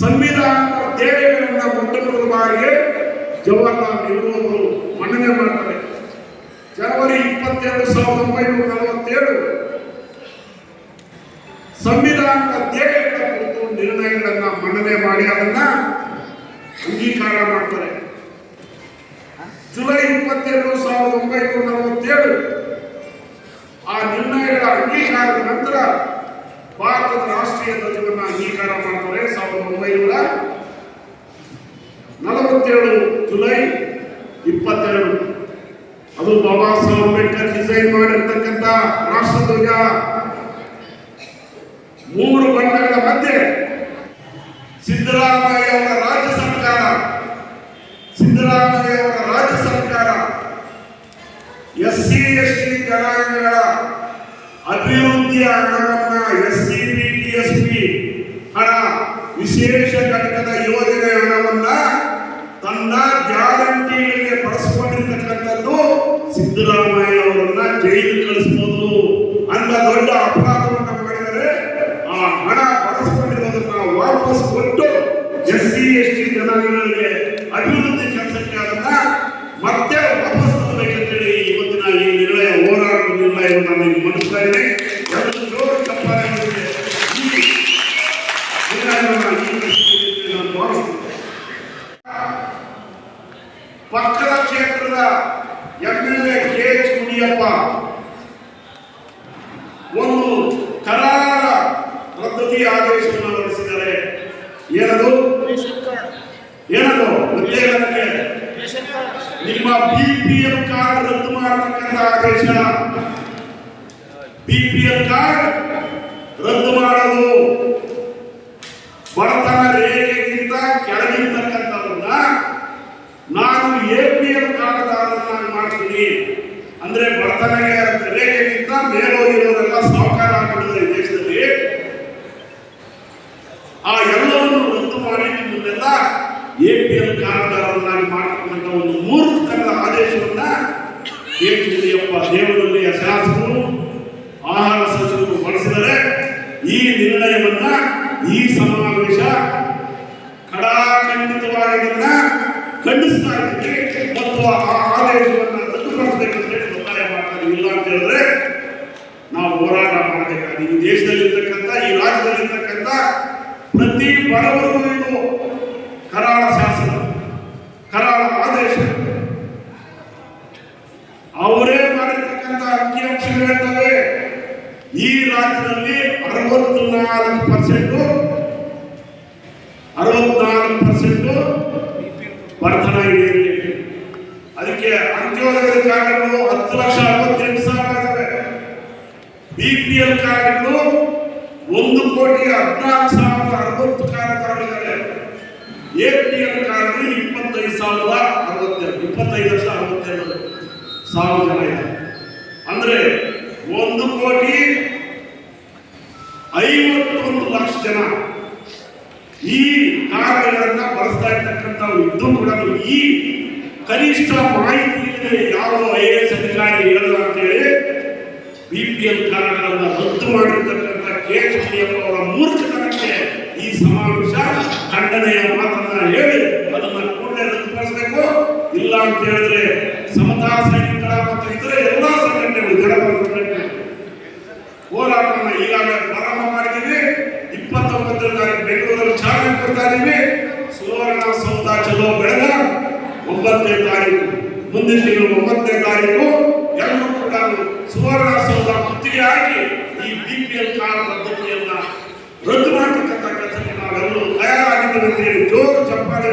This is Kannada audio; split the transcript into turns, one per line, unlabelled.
ಸಂವಿಧಾನದ ಧ್ಯೇಯಗಳನ್ನು ಮೊಟ್ಟ ಮೊದಲ ಬಾರಿಗೆ ಜವಾಹರ್ಲಾಲ್ ನೆಹರು ಅವರು ಮನ್ನಣೆ ಮಾಡ್ತಾರೆ. ಜನವರಿ ಇಪ್ಪತ್ತೆರಡು ಸಾವಿರದ ಒಂಬೈನೂರ ನಲವತ್ತೇಳು ಸಂವಿಧಾನದ ಧ್ಯೇಯಗಳ ಕುರಿತು ನಿರ್ಣಯಗಳನ್ನು ಮನ್ನಣೆ ಮಾಡಿ ಅದನ್ನ ಅಂಗೀಕಾರ ಮಾಡ್ತಾರೆ. ಜುಲೈ ಇಪ್ಪತ್ತೆರಡು ಸಾವಿರದ ಒಂಬೈನೂರ ನಲವತ್ತೇಳು ಆ ನಿರ್ಣಯಗಳ ಅಂಗೀಕಾರದ ನಂತರ ಭಾರತದ ರಾಷ್ಟ್ರೀಯ ಧ್ವಜವನ್ನು ಅಂಗೀಕಾರ ಮಾಡ್ತಾರೆ ಸಾವಿರದ ಒಂಬೈನೂರ ನಲವತ್ತೇಳು ಜುಲೈ ಇಪ್ಪತ್ತೆರಡು. ಅದು ಬಾಬಾ ಸಾಹೇಬ್ ಅಂಬೇಡ್ಕರ್ ಡಿಸೈನ್ ಮಾಡಿರ್ತಕ್ಕಂಥ ರಾಷ್ಟ್ರಧ್ವಜ ಮೂರು ಬಣ್ಣಗಳ ಮಧ್ಯೆ ಸಿದ್ದರಾಮಯ್ಯ ಅವರ ರಾಜ್ಯ ಸರ್ಕಾರ. ಸಿದ್ದರಾಮಯ್ಯ ಅವರ ರಾಜ್ಯ ಸರ್ಕಾರ. ಎಸ್ ಸಿ ಎಸ್ ಟಿ ಜನಾಂಗಗಳ ಅಭಿವೃದ್ಧಿಯ ಹಣವನ್ನ S C P T S P ಹಣ ವಿಶೇಷ ಘಟಕದ ಯೋಜನೆ ಹಣವನ್ನ ತನ್ನ ಗ್ಯಾರಂಟಿಗಳಿಗೆ ಬಳಸಿಕೊಂಡಿರ್ತಕ್ಕಂಥದ್ದು ಸಿದ್ದರಾಮಯ್ಯ ಅವರನ್ನ ಜೈಲು ಕಳಿಸಬಹುದು ಅಂತ ದೊಡ್ಡ ಅಪರಾಧವನ್ನು ಮಾಡಿದರೆ ಆ ಹಣ ಬಳಸಿಕೊಂಡಿರೋದನ್ನ ವಾಪಸ್ ಕೊಟ್ಟು ಎಸ್ ಸಿ, ಎಸ್ ಟಿ ಕ್ಷೇತ್ರದ ಎಂ ಕೆ ಎಚ್ ಮುನಿಯಪ್ಪ. ಒಂದು ಕರಾರ ರದ್ದತಿ ಆದೇಶವನ್ನು ಹೊರಡಿಸಿದ್ದಾರೆ. ಏನದು? ಏನದು? ನನಗೆ. ನಿಮ್ಮ ಬಿಪಿಎಲ್ ಕಾರ್ಡ್ ರದ್ದು ಮಾಡತಕ್ಕಂತ ಆದೇಶ. ಬಿಪಿಎಲ್ ಕಾರ್ಡ್ ರದ್ದು ಮಾಡಲು ಬಡತನ ರೇಖೆಗಿಂತ ಕೆಳಗಿರ್ತಕ್ಕಂಥವ್ರನ್ನ ನಾನು ಎ ಪಿ ಎಲ್ ಕಾರ್ಡ್ದಾರನ್ನಾಗಿ ಮಾಡ್ತೀನಿ ಅಂದ್ರೆ ಬಡತನ ರೇಖೆಗಿಂತ ಮೇಲೋಗಿರೋರೆಲ್ಲ ಸಾಹುಕಾರ ಆಗ್ಬಿಟ್ಟಿದ್ದಾರೆ ಈ ದೇಶದಲ್ಲಿ ಆ ಎಲ್ಲವನ್ನು ರದ್ದು ಮಾಡಿ ನಿಮ್ಮನ್ನೆಲ್ಲ ಎ ಪಿ ಎಲ್ ಕಾರ್ಡ್ದಾರರನ್ನಾಗಿ ಮಾಡತಕ್ಕಂಥ ಒಂದು ಮೂರ್ತಕದ ಆದೇಶವನ್ನ ಕೆ ಯಡಿಯೂರಪ್ಪ ದೇವರಲ್ಲಿ ಶಾಸಕರು ಆಹಾರ ಸಚಿವರು ಬಳಸಿದರೆ ಈ ನಿರ್ಣಯವನ್ನ, ಈ ಸಮಾವೇಶ ಕಡಾಖಂಡಿತವಾಗಿ ಖಂಡಿಸ್ತಾ ಇದ್ದೀವಿ ಮತ್ತು ಆ ಆದೇಶವನ್ನು ರದ್ದುಪಡಿಸಬೇಕಂತ ಒತ್ತಾಯ ಮಾಡ್ತಾರೆ. ಇಲ್ಲ ಅಂತ ಹೇಳಿದ್ರೆ ನಾವು ಹೋರಾಟ ಮಾಡಬೇಕಾಗಿದೆ. ಈ ದೇಶದಲ್ಲಿರ್ತಕ್ಕಂಥ, ಈ ರಾಜ್ಯದಲ್ಲಿರ್ತಕ್ಕಂಥ ಪ್ರತಿ ಬಡವರಿಗೂ ಇದು ಕರಾಳ ಆದೇಶ ಅವರೇ ಮಾಡಿರ್ತಕ್ಕಂಥ ಅಂಕಿಅಂಶಗಳು ಈ ರಾಜ್ಯದಲ್ಲಿ ಅರವತ್ತು ನಾಲ್ಕು ಪರ್ಸೆಂಟ್, ಅರವತ್ನಾಲ್ಕು ಪರ್ಸೆಂಟ್ ಬಡತನ ಇದೆ ಅದಕ್ಕೆ ಅಂತ್ಯೋದಯದ ಕಾರ್ಡ್ಗಳು ಹತ್ತು ಲಕ್ಷ ಅರವತ್ತೆಂಟು ಸಾವಿರ ಬಿ ಪಿ ಎಲ್ ಕಾರ್ಡ್ಗಳು ಒಂದು ಕೋಟಿ ಹದಿನಾಲ್ಕು ಸಾವಿರದ ಅರವತ್ತು ಕಾರ್ಯಕರ್ತರಿದ್ದಾರೆ. ಎ ಪಿ ಎಲ್ ಕಾರ್ಡ್ ಇಪ್ಪತ್ತೈದು ಸಾವಿರದ ಅರವತ್ತೆರಡು ಇಪ್ಪತ್ತೈದು ಲಕ್ಷ ಅರವತ್ತೆರಡು ಸಾವಿರ ಜನ ಇದೆ ಅಂದ್ರೆ ಒಂದು ಕೋಟಿ ಐವತ್ತೊಂದು ಲಕ್ಷ ಜನ ಈ ಕಾರ್ಯಗಳನ್ನ ಬಳಸ್ತಾ ಇರ್ತಕ್ಕಂಥ ಇದ್ದು ಈ ಕನಿಷ್ಠ ಮಾಹಿತಿ ಯಾರು ಐ ಎಸ್ ಅಧಿಕಾರಿ ಹೇಳಲ್ಲ ಅಂತೇಳಿ ಬಿ ಪಿ ಎಲ್ ಕಾರ್ಡ್ಗಳನ್ನ ರದ್ದು ಮಾಡಿರ್ತಕ್ಕಂಥ ಕೆ ಎಚ್ ಅವರ ಮೂರ್ಖತನಕ್ಕೆ ಈ ಸಮಾವೇಶ ಖಂಡನೆಯ ಮಾತನ್ನ ಹೇಳಿ ಅದನ್ನ ಕೂಡಲೇ ರದ್ದುಪಡಿಸಬೇಕು. ಇಲ್ಲ ಅಂತ ಹೇಳಿದ್ರೆ ಸಮತಾ ಸೈನಿಕರ ಮತ್ತು ಇತರೆ ಎಲ್ಲಾ ಅದನ್ನು ವಿಧಾನಪರಿಷತ್ನಲ್ಲಿ ಹೋರಾಟವನ್ನು ಈಗಾಗಲೇ ಪ್ರಾರಂಭ ಮಾಡಿದ್ದೀವಿ. ಇಪ್ಪತ್ತೊಂಬತ್ತನೇ ತಾರೀಕು ಬೆಂಗಳೂರಲ್ಲಿ ಚಾಲನೆ ಕೊಡ್ತಾ ಇದ್ದೀವಿ ಸುವರ್ಣ ಸೌಧ ಚಲೋ ಬೆಳೆದ ಒಂಬತ್ತನೇ ತಾರೀಕು. ಮುಂದಿನ ತಿಂಗಳು ಒಂಬತ್ತನೇ ತಾರೀಕು. ಎಲ್ಲರೂ ಕೂಡ ಸುವರ್ಣ ಸೌಧ ಮುತ್ತಿಗೆ ಹಾಕಿ ಈ ಬಿ ಪಿ ಎಲ್ ಕಾರ್ಡ್ ರದ್ದತಿಯನ್ನ ರದ್ದು ಮಾಡತಕ್ಕಂಥ ಕೆಲಸಕ್ಕೆ ನಾವೆಲ್ಲರೂ ತಯಾರಾಗಿದ್ದೇವೆ ಅಂತೇಳಿ ಜೋರು ಚಪ್ಪಾಳೆ